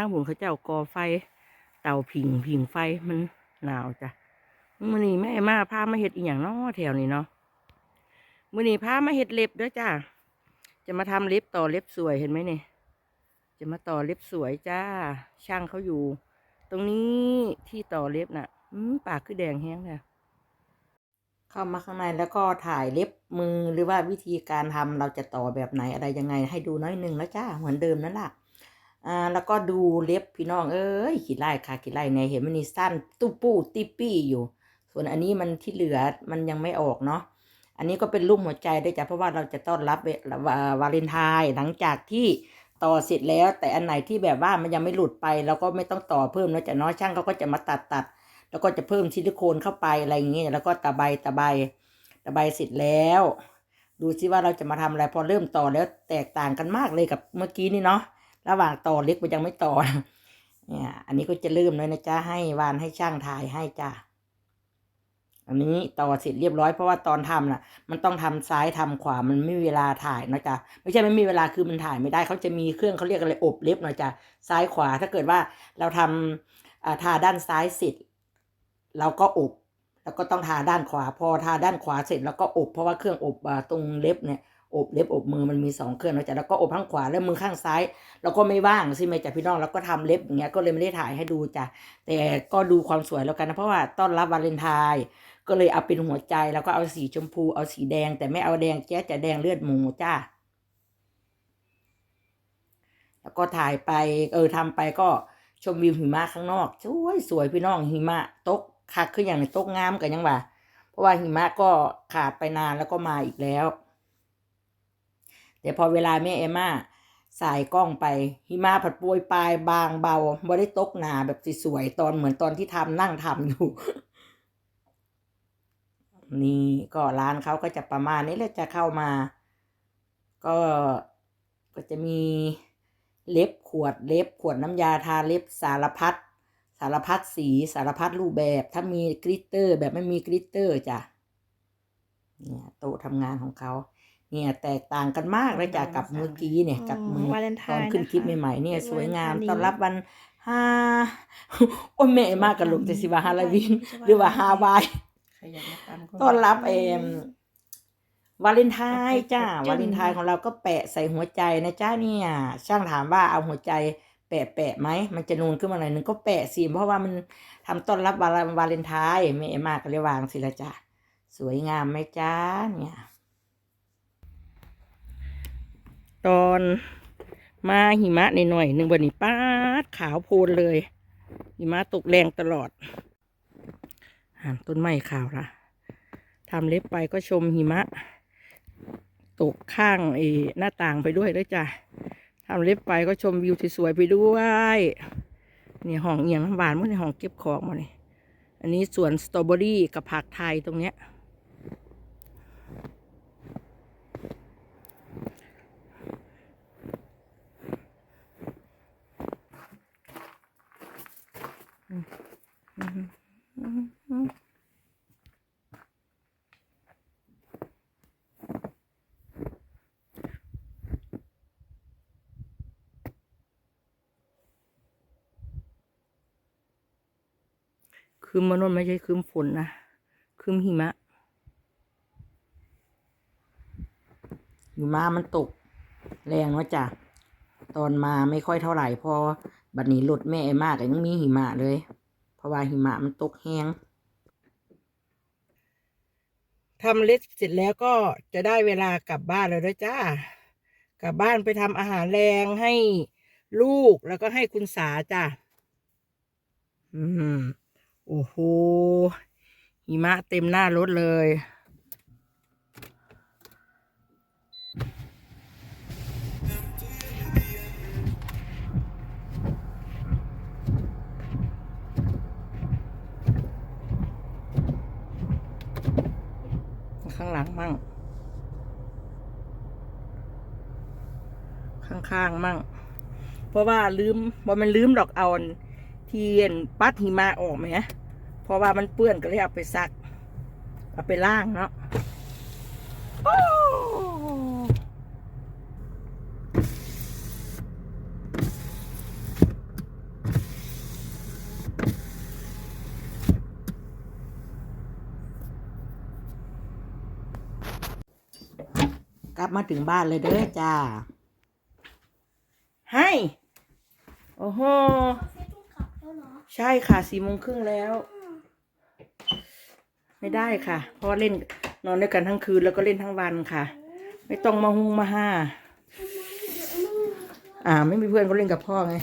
างผุนเขาเจ้าก่อไฟ เตาผิงผิงไฟมันหนาวจ้ะมื่อนี้แม่มาพามาเฮ็ดอีหยังนาะแถวนี้เนาะมื่อนี้พามาเฮ็ดเล็บด้อจ้าจะมาทำเล็บต่อเล็บสวยเห็นไหมเนี่ยจะมาต่อเล็บสวยจ้า ช่างเขาอยู่ ตรงนี้ที่ต่อเล็บน่ะอืมปากคือแดงแห้งเนี่ยเข้ามาข้างในแล้วก็ถ่ายเล็บมือหรือว่าวิธีการทำเราจะต่อแบบไหนอะไรยังไงให้ดูน้อยหนึ่งแล้วจ้าเหมือนเดิมนั่นแหละ อ่าแล้วก็ดูเล็บพี่น้องเอ้ยขีดไล่ค่ะขีดไล่ในเห็นมันนี่สั้นตู้ปู้ติปี้อยู่ ส่วนอันนี้มันที่เหลือมันยังไม่ออกเนาะอันนี้ก็เป็นรูปหัวใจด้วยจ้ะเพราะว่าเราจะต้อนรับเวาวาเลนไทน์หลังจากที่ต่อเสร็จแล้ว แต่อันไหนที่แบบว่ามันยังไม่หลุดไปเราก็ไม่ต้องต่อเพิ่มแล้วจ้ะเนาะช่างเขาก็จะมาตัดตัดแล้วก็จะเพิ่มซิลิโคนเข้าไปอะไรอย่างเงี้ยแล้วก็ตะไบตะไบตะไบเสร็จแล้ว ดูซิว่าเราจะมาทำอะไรพอเริ่มต่อแล้วแตกต่างกันมากเลยกับเมื่อกี้นี่เนาะ ระหว่างต่อเล็กมันยังไม่ต่อเนี่ยอันนี้ก็จะเริ่มเลยนะจ๊ะให้วานให้ช่างถ่ายให้จ้ะอันนี้ต่อเสร็จเรียบร้อยเพราะว่าตอนทำน่ะ มันต้องทำซ้ายทำขวามันไม่มีเวลาถ่ายนะจ๊ะไม่ใช่ไม่มีเวลาคือมันถ่ายไม่ได้เขาจะมีเครื่องเขาเรียกอะไรอบเล็บนะจ๊ะซ้ายขวาถ้าเกิดว่าเราทำอ่าทาด้านซ้ายเสร็จเราก็อบ แล้วก็ต้องทาด้านขวา พอทาด้านขวาเสร็จแล้วก็อบ เพราะว่าเครื่องอบอ่าตรงเล็บเนี่ย อบเล็บอบมือมันมีสองเครื่องนะจ๊ะแล้วก็อบข้างขวาแล้วมือข้างซ้ายเราก็ไม่ว่างใช่ไหมจ้ะพี่น้องเราก็ทำเล็บอย่างเงี้ยก็เลยไม่ได้ถ่ายให้ดูจ้ะแต่ก็ดูความสวยแล้วกันนะเพราะว่าต้อนรับวาเลนไทน์ก็เลยเอาเป็นหัวใจแล้วก็เอาสีชมพูเอาสีแดง แต่ไม่เอาแดงแจ๊ดจะแดงเลือดหมูจ้าแล้วก็ถ่ายไปเออทำไปก็ชมวิวหิมะข้างนอกสวยสวยพี่น้องหิมะตกคักขึ้นอย่างตกงามกันยังว่าเพราะว่าหิมะก็ขาดไปนานแล้วก็มาอีกแล้ว แต่พอเวลาแม่เอมม่าสายกล้องไปหิมะผัดโปรยปลายบางเบาไม่ได้ตกหนาแบบสวยๆตอนเหมือนตอนที่ทำนั่งทำอยู่ นี่ก็ร้านเขาก็จะประมาณนี้แหละจะเข้ามา ก็ก็จะมีเล็บขวดเล็บขวดน้ำยาทาเล็บสารพัดสารพัดสีสารพัดรูปแบบ ถ้ามีกริตเตอร์แบบไม่มีกริตเตอร์จ้ะเนี่ยโต๊ะทำงานของเขา เนี่ยแตกต่างกันมากเลยจ้ะกับเมื่อกี้เนี่ยกับมือวาเลนไทตอนน์ขึ้นคลิปนะคะใหม่ๆเนี่ยเป็นสวยงามวาเลนไทน์นี้ต้อนรับวันฮาโอ้ยแม่มากกันลูกแต่สิว่าฮาลาวีนหรือว่าฮาวายใครอยากมาตามก็ต้อนรับเอมวาเลนไทน์จ้าจุดวาเลนไทน์ของเราก็แปะใส่หัวใจนะจ้าเนี่ย ช่างถามว่าเอาหัวใจแปะแปะไหมมันจะนูนขึ้นมาหน่อยนึงก็แปะสิเพราะว่ามันทำต้อนรับวาเลวาเลนไทน์แม่เอมมาก็เลยวางสิละจ้าสวยงามไหมจ้าเนี่ย ตอนมาหิมะหน่อยๆหนึ่งวันนี้ป้าดขาวโพลนเลย หิมะตกแรงตลอดหาต้นไม้ขาวละทำเล็บไปก็ชมหิมะ ตกข้างไอ้หน้าต่างไปด้วยด้วยจ้ะทำเล็บไปก็ชมวิวสวยๆไปด้วยเนี่ยห้องเอียงน้ำหวานมื่อในห้องเก็บของมาเนี่ยอันนี้สวนสตรอเบอรี่กับผักไทยตรงเนี้ย คืมมานนไม่ใช่คืมฝนนะคืมหิมะ หิมะมันตก แรงว่าจ้ะ ตอนมาไม่ค่อยเท่าไหร่พอ บัดนี้รถแม่มากยังมีหิมะเลย เพราะว่าหิมะมันตกแห้งทำเล็บเสร็จแล้วก็จะได้เวลากลับบ้านแล้วด้วยจ้า กลับบ้านไปทำอาหารแรงให้ลูกแล้วก็ให้คุณสาจ้ะอืม โอ้โหหิมะเต็มหน้ารถเลย มั่ง ข้างๆมั่ง เพราะว่าลืมว่ามันลืมดอกเอาที่เทียนปัดหิมะออกไหมเพราะว่ามันเปื้อนก็เลยเอาไปซัก เอาไปล้างเนาะโอ้ กลับ มาถึงบ้านเลยเด้อจ้า ให้ โอ้โหเฟซต้องกลับแล้วเหรอใช่ค่ะสี่โมงครึ่งแล้ว ไม่ได้ค่ะเพราะว่าเล่นนอนด้วยกันทั้งคืนแล้วก็เล่นทั้งวันค่ะ ไม่ต้องมาหุงมาห้า อ่า ไม่มีเพื่อนก็เล่นกับพ่อไง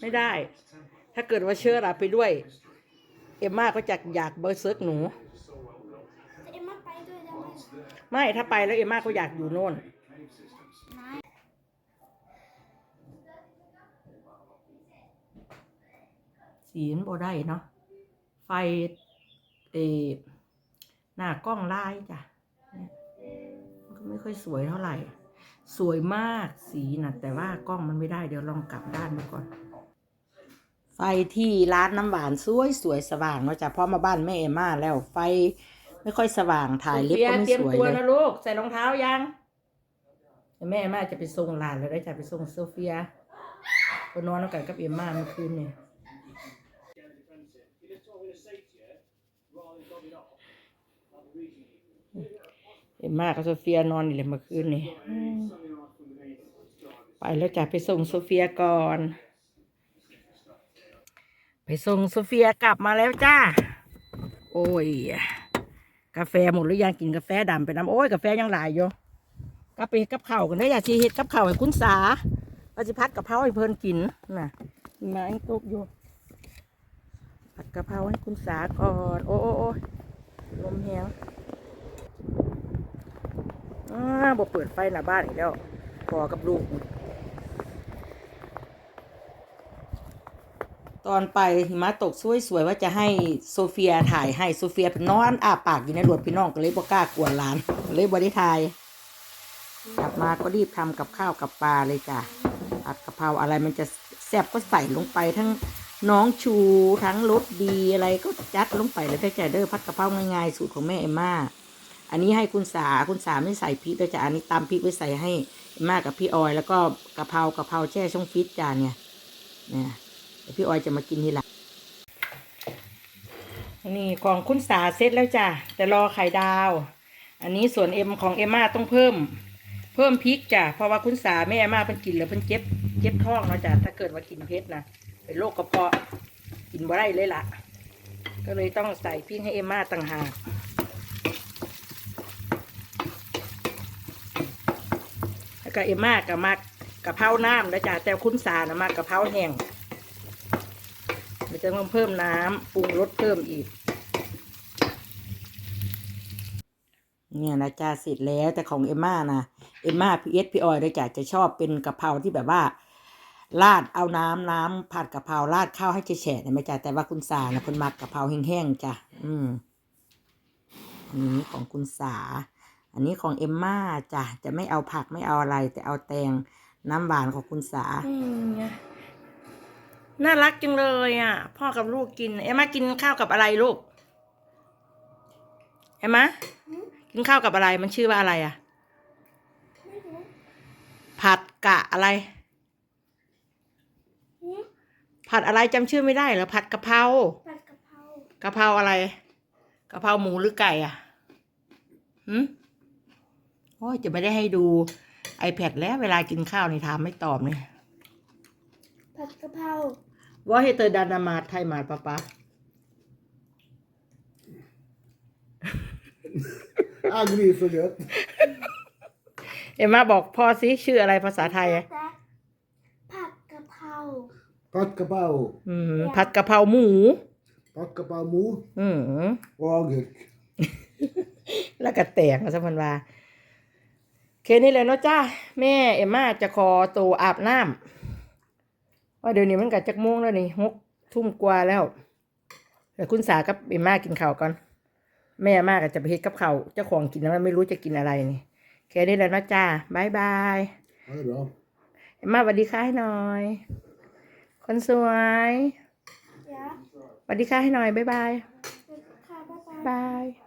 ไม่ได้ ถ้าเกิดว่าเชื่อราไปด้วยเอ็มมาก็จะอยากเบอร์เซิร์กหนู เอ็มมาไปด้วยได้ไหมไม่ถ้าไปแล้วเอ็มมาก็อยากอยู่โน่น สีมันบ่ได้เนาะไฟเออหน้ากล้องลายจ้ะเนี่ยมันก็ไม่ค่อยสวยเท่าไหร่ สวยมากสีนะแต่ว่ากล้องมันไม่ได้เดี๋ยวลองกลับด้านมาก่อน ไฟที่ร้านน้ำหวานสวยสวยสว่างเนาะจ้ะเพราะมาบ้านแม่เอมมาแล้วไฟไม่ค่อยสว่างถ่ายเล็บก็ไม่สวยเลยนะลูกใส่รองเท้ายังแม่เอมมาจะไปส่งหลานแล้วได้จะไปส่งโซเฟียไปนอนแล้วกันกับเอมมาเมื่อคืนเนี่ยเอ็มมากับโซเฟียนอนอยู่เลยเมื่อคืนนี่อืมไปแล้วจ้ะไปส่งโซเฟียก่อน ไปส่งโซเฟียกลับมาแล้วจ้า โอ้ย กาแฟหมดหรือยังกินกาแฟดำไปน้ำโอ้ยกาแฟยังหลายอยู่กลับไปกับข้ากันได้ออย่าชีเฮ็ดกับข้าให้คุณสาปฏิพัดกะเพราให้เพลินกินน่ะมีไม้ตกอยู่ผัดกะเพราให้คุณสาก่อนโอ้โอ้โอ้ลมแหงอ่าบ่เปิดไฟหน้าบ้านอีกแล้วพอกับลูก ตอนไปหิมะตกสวยๆว่าจะให้โซเฟียถ่ายให้โซเฟียเป็นนอนอาปากอยู่ในรถพี่น้องก็เลยบ่กล้ากวนหลานก็เลยบ่ได้ถ่ายกลับมาก็รีบทำกับข้าวกับปลาเลยจ้ะผัดกะเพราอะไรมันจะแซ่บก็ใส่ลงไปทั้งน้องชูทั้งรสดีอะไรก็จัดลงไปเลยแต่ใจเด้อผัดกะเพราง่ายๆสูตรของแม่เอมม่าอันนี้ให้คุณสาคุณสาไม่ใส่พริกด้วยจ้ะอันนี้ตำพริกไว้ใส่ให้มากกับพี่ออย แล้วก็กะเพรากะเพราแช่ช่องฟิตจ้าเนี่ยเนี่ย พี่ออยจะมากินทีหลังนี่ของคุณสาเสร็จแล้วจ้ะแต่รอไข่ดาว อันนี้ส่วนเอ็มของเอ็มมาต้องเพิ่ม เพิ่มพริกจ้ะเพราะว่าคุณสาแม่เอมมาเป็นกินแล้วเป็นเจ็บเจ็บท้องเนาะจ้ะถ้าเกิดว่ากินเผ็ดนะเป็นโรคกระเพาะกินบ่ได้เลยล่ะ ก็เลยต้องใส่พริกให้เอ็มมาต่างหากแล้วก็เอ็มมากับมากกะเพราน้ำนะจ๊ะแต่คุณสานะมากกะเพราแห้ง มันจะต้องเพิ่มน้ำปรุงรสเพิ่มอีก เนี่ยนะจ๊ะเสร็จแล้วแต่ของเอมม่านะเอมม่าพีเอสพีออยด้วยจ้ะจะชอบเป็นกะเพราที่แบบว่าราดเอาน้ำน้ำผัดกะเพราราดข้าวให้แฉะๆนะไม่จ้ะแต่ว่าคุณสานะคนมักกะเพราแห้งๆจ้ะอืมอันนี้ของคุณสา อันนี้ของเอมม่าจ้ะจะไม่เอาผักไม่เอาอะไร แต่เอาแตงน้ำหวานของคุณสา น่ารักจังเลยอะ พ่อกับลูกกิน เอมม่ากินข้าวกับอะไรลูก เอมม่ากินข้าวกับอะไรมันชื่อว่าอะไรอะไม่รู้ผัดกะอะไรหืมผัดอะไรจำชื่อไม่ได้เหรอผัดกะเพราผัดกะเพรากะเพราอะไรกะเพราหมูหรือไก่อะหืมโอ้ยจะไม่ได้ให้ดู iPad แล้วเวลากินข้าวนี่ถามไม่ตอบเนี่ย ผัดกะเพรา Vad heter denna mat hemma pappa? Agri för gött. เอ็มมาบอกพ่อสิชื่ออะไรภาษาไทยอะแต่ผัดกะเพรา Pattkapau. อืมผัดกะเพราหมู Pattkapau mo อืม och agurk. แล้วก็แตกนะสักพันว่า เคนี่เลยเนาะจ้าแม่เอ็มมาจะขอตัวอาบน้ำ ว่าเดี๋ยวนี้มันกัจักโมงแล้วนี่หกทุ่มกว่าแล้วเดี๋ยวคุณสากับเอ็มมากินข้าวก่อน แม่เอ็มมาก็จะไปเฮ็ดกับข้าวเจ้าของกินแล้วมันไม่รู้จะกินอะไรนี่แค่นี้แหละเนาะจ้าบายบาย Ha det bra. เอ็มมาสวัสดีค่ะให้หน่อย คนสวยเดี๋ยวสวัสดีค่ะให้หน่อยบ๊ายบายค่ะบ๊ายบายบาย